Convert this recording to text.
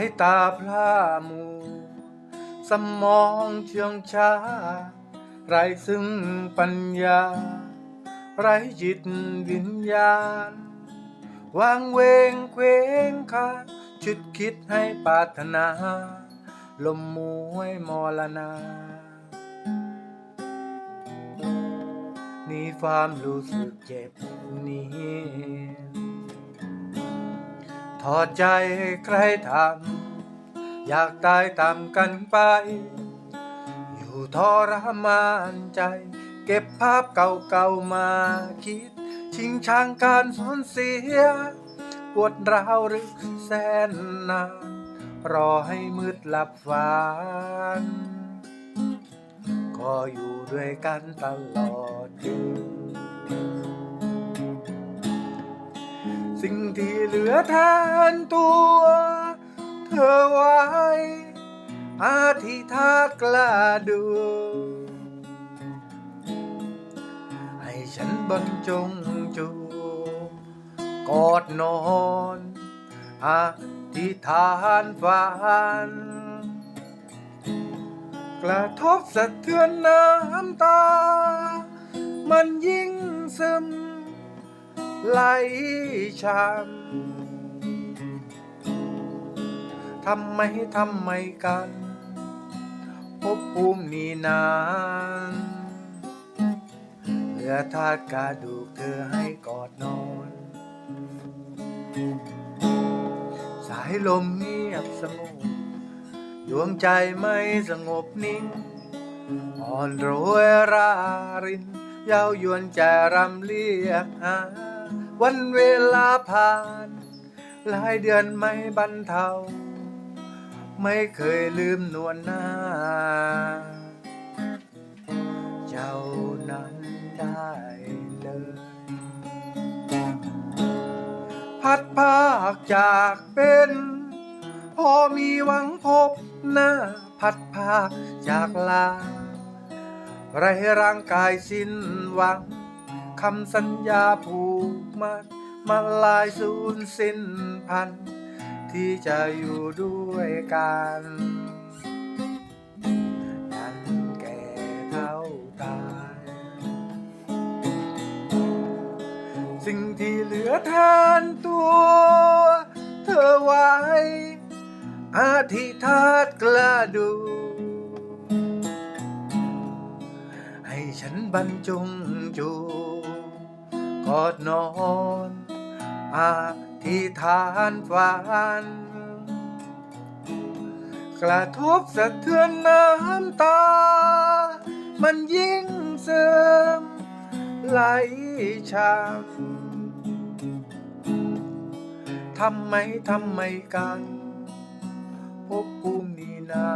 ายตาพร่ามัวสมองเชื่องช้า ไรซึ่งปัญญา ไรจิตวิญญาณ วางเวงเคว้งคาชุดคิดให้ปาถนา ลมมวยมรณานี่ความรู้สึกเจ็บนี้ ถอดใจให้ใครทำอยากตายตามกันไป อยู่ทรมานใจ เก็บภาพเก่าๆมาคิด ชิงช่างการสูญเสีย ปวดร้าวหรือแสนนาน รอให้มืดหลับฝัน ก็อยู่ด้วยกันตลอดคืน สิ่งที่เหลือแทนตัว เธอไว้อาทิธากล้าดู ให้ฉันบรรจงจูกอดนอนอาทิธานฝัน กระทบสะเทือนน้ำตา ไหลช้ำทำไมทำไมกันพบภูมินี้นานเหลือทาดกระดูกเธอให้กอดนอน สายลมเงียบสงบดวงใจไม่สงบนิ่ง อ่อนโรยรารินเยายวนจะรำเรียกหา วันเวลาผ่าน หลายเดือนไม่บรรเทา ไม่เคยลืมนวลหน้า เจ้านั้นได้เลย พัดภาคจากเป็น พอมีหวังพบหน้า พัดภาคจากลาไรร่างกายสิ้นหวังคำสัญญาผูก มัดมาลายสูญสิ้นพัน ที่จะอยู่ด้วยกันยันแก่เท่าตาย สิ่งที่เหลือแทนตัว เธอไว้ อาทิธาตกล้าดูให้ฉันบรรจงจู อดนอนอาทิธานฝัน กระทบสะเทือนน้ำตา มันยิ่งเสริมไหลช้ำทำไม ทำไมกันพบภูมินี้นา